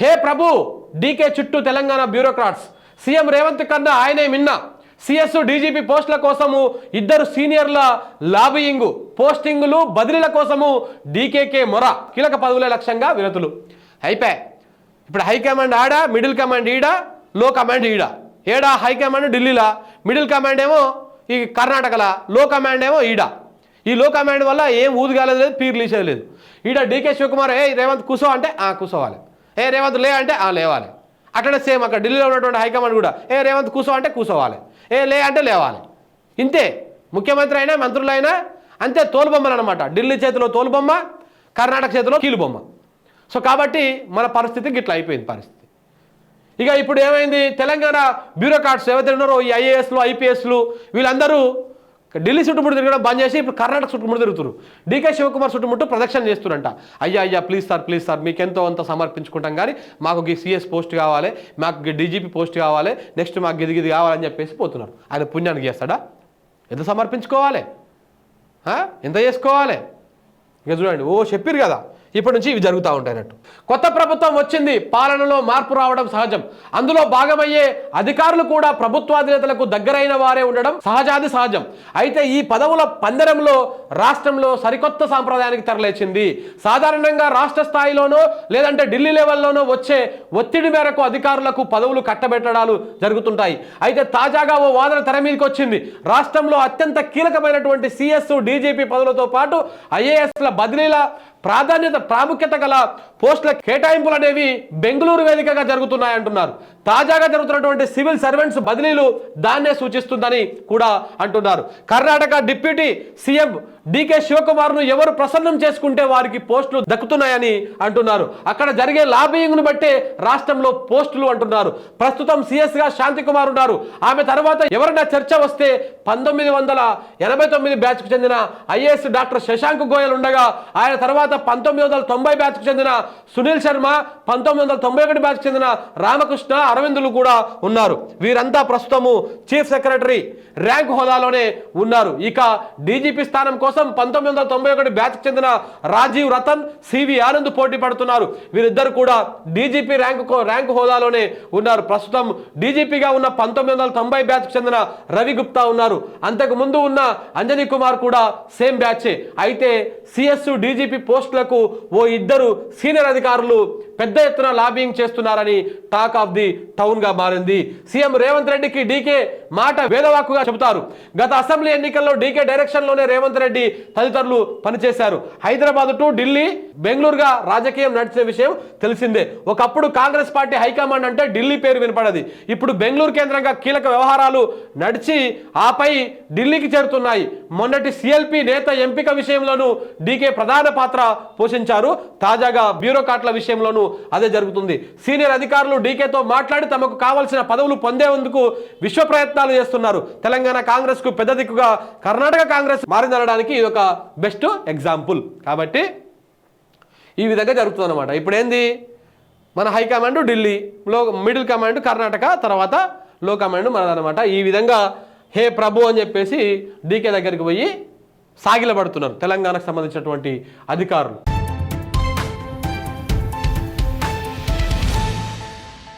హే ప్రభు DK చుట్టూ Telangana bureaucrats. CM Revanth కన్నా ఆయనే మిన్న. సిఎస్ డీజీపీ పోస్టుల కోసము ఇద్దరు సీనియర్ల లాబియింగ్ పోస్టింగులు బదిలీల కోసము డీకేకే మొర. కీలక పదవుల లక్ష్యంగా విరతులు. అయిపోయి ఇప్పుడు హైకమాండ్ ఆడ మిడిల్ కమాండ్ ఈడ లో కమాండ్ ఈడ? ఏడా హైకమాండ్ ఢిల్లీలా? మిడిల్ కమాండ్ ఏమో ఈ కర్ణాటకలా? లో కమాండ్ ఏమో ఈడ? ఈ లో కమాండ్ వల్ల ఏం ఊదిగాలేదు లేదు పీర్లు లేదు. ఈడ డీకే శివకుమార్ ఏ రేవంత్ కూసో అంటే ఆ కూసోవాలి. ఏ రేవంత్ లే అంటే ఆ లేవాలి. అట్లనే సేమ్ అక్కడ ఢిల్లీలో ఉన్నటువంటి హైకమాండ్ కూడా ఏ రేవంత్ కూసో అంటే కూసోవాలి. ఏ లే అంటే లేవాలి. ఇంతే. ముఖ్యమంత్రి అయినా మంత్రులైనా అంతే తోలుబొమ్మలు అనమాట ఢిల్లీ చేతిలో తోలుబొమ్మ కర్ణాటక చేతిలో కీలుబొమ్మ. సో కాబట్టి మన పరిస్థితి గిట్లా అయిపోయింది పరిస్థితి. ఇక ఇప్పుడు ఏమైంది? తెలంగాణ బ్యూరోక్రాట్స్ ఎవరైతే ఉన్నారో ఈ ఐఏఎస్లు ఐపీఎస్లు వీళ్ళందరూ ఢిల్లీ చుట్టుముట్టు తిరగడం బంద్ చేసి ఇప్పుడు కర్ణాటక చుట్టుముట్టు తిరుగుతారు డీకే శివకుమార్ చుట్టుముట్టు ప్రదక్షిణ చేస్తురంట అయ్యా అయ్యా ప్లీజ్ సార్ ప్లీజ్ సార్ మీకు ఎంతో అంత సమర్పించుకుంటాం కానీ మాకు ఈ సిఎస్ పోస్ట్ కావాలి మాకు డీజీపీ పోస్ట్ కావాలి నెక్స్ట్ మాకు గిది గిది కావాలని చెప్పేసి పోతున్నారు. ఆయన పుణ్యానికి చేస్తాడా? ఎంత సమర్పించుకోవాలి? ఎంత చేసుకోవాలి? ఇక చూడండి ఓ చెప్పారు కదా ఇప్పటి నుంచి ఇవి జరుగుతూ ఉంటాయన్నట్టు. కొత్త ప్రభుత్వం వచ్చింది పాలనలో మార్పు రావడం సహజం. అందులో భాగమయ్యే అధికారులు కూడా ప్రభుత్వాధినేతలకు దగ్గరైన వారే ఉండడం సహజాది సహజం. అయితే ఈ పదవుల పందరంలో రాష్ట్రంలో సరికొత్త సాంప్రదాయానికి తరలేచింది. సాధారణంగా రాష్ట్ర స్థాయిలోనో లేదంటే ఢిల్లీ లెవెల్లోనో వచ్చే ఒత్తిడి మేరకు అధికారులకు పదవులు కట్టబెట్టడాలు జరుగుతుంటాయి. అయితే తాజాగా ఓ వాదన తెర మీదకి వచ్చింది. రాష్ట్రంలో అత్యంత కీలకమైనటువంటి సిఎస్ డీజీపీ పదవులతో పాటు ఐఏఎస్ల బదిలీల ప్రాధాన్యత ప్రాముఖ్యత గల పోస్టుల కేటాయింపులు అనేవి బెంగళూరు వేదికగా జరుగుతున్నాయంటున్నారు. తాజాగా జరుగుతున్నటువంటి సివిల్ సర్వెంట్స్ బదిలీలు దాన్నే సూచిస్తుందని కూడా అంటున్నారు. Karnataka deputy CM D K శివకుమార్ను ఎవరు ప్రసన్నం చేసుకుంటే వారికి పోస్టులు దక్కుతున్నాయని అంటున్నారు. అక్కడ జరిగే లాబియింగ్ను బట్టే రాష్ట్రంలో పోస్టులు అంటున్నారు. ప్రస్తుతం సీఎస్గా శాంతికుమార్ శాంతి కుమార్ ఉన్నారు. ఆమె తర్వాత ఎవరైనా చర్చ వస్తే పంతొమ్మిది వందల ఎనభై తొమ్మిది బ్యాచ్కు చెందిన ఐఏఎస్ డాక్టర్ శశాంక్ గోయల్ ఉండగా ఆయన తర్వాత పంతొమ్మిది వందల తొంభై బ్యాచ్కు చెందిన సునీల్ శర్మ పంతొమ్మిది వందల తొంభై ఒకటి బ్యాచ్కు చెందిన రామకృష్ణ అరవిందులు కూడా ఉన్నారు. వీరంతా ప్రస్తుతము చీఫ్ సెక్రటరీ ర్యాంక్ హోదాలోనే ఉన్నారు. ఇక డీజీపీ స్థానం కోసం పంతొమ్మిది వందల తొంభై ఒకటి బ్యాచ్కు చెందిన రాజీవ్ రతన్ సివి ఆనంద్ పోటీ పడుతున్నారు. వీరిద్దరు కూడా డీజీపీ ర్యాంకు ర్యాంక్ హోదాలోనే ఉన్నారు. ప్రస్తుతం డీజీపీగా ఉన్న పంతొమ్మిది వందల తొంభై బ్యాచ్కు చెందిన రవి గుప్తా ఉన్నారు. అంతకు ముందు ఉన్న అంజనీ కుమార్ కూడా సేమ్ బ్యాచే. అయితే సిఎస్ డీజీపీ పోస్టులకు ఓ ఇద్దరు సీనియర్ అధికారులు పెద్ద ఎత్తున లాబింగ్ చేస్తున్నారని టాక్ ఆఫ్ ది టౌన్గా మారింది. సీఎం రేవంత్ రెడ్డికి డీకే మాట వేదవాక్కుగా చెబుతారు. గత అసెంబ్లీ ఎన్నికల్లో డీకే డైరెక్షన్లోనే రేవంత్ రెడ్డి తదితరులు పనిచేశారు. హైదరాబాద్ టు ఢిల్లీ బెంగళూరుగా రాజకీయం నడిచిన విషయం తెలిసిందే. ఒకప్పుడు కాంగ్రెస్ పార్టీ హైకమాండ్ అంటే ఢిల్లీ పేరు వినపడది. ఇప్పుడు బెంగళూరు కేంద్రంగా కీలక వ్యవహారాలు నడిచి ఆపై ఢిల్లీకి చేరుతున్నాయి. మొన్నటి సిఎల్పి నేత ఎంపిక విషయంలోనూ డీకే ప్రధాన పాత్ర పోషించారు. తాజాగా బ్యూరోక్రాట్ల విషయంలోనూ అదే జరుగుతుంది. సీనియర్ అధికారులు డీకేతో మాట్లాడి తమకు కావలసిన పదవులు పొందేందుకు విశ్వ ప్రయత్నాలు చేస్తున్నారు. తెలంగాణ కాంగ్రెస్కు పెద్ద దిక్కుగా కర్ణాటక కాంగ్రెస్ మారిందనడానికి ఇది ఒక బెస్ట్ ఎగ్జాంపుల్. కాబట్టి ఈ విధంగా జరుగుతుంది అనమాట ఇప్పుడు ఏంది మన హైకమాండ్ ఢిల్లీ లో మిడిల్ కమాండ్ కర్ణాటక తర్వాత లో కమాండ్ మనదనమాట ఈ విధంగా హే ప్రభు అని చెప్పేసి డీకే దగ్గరికి పోయి సాగిలబడుతున్నారు తెలంగాణకు సంబంధించినటువంటి అధికారులు.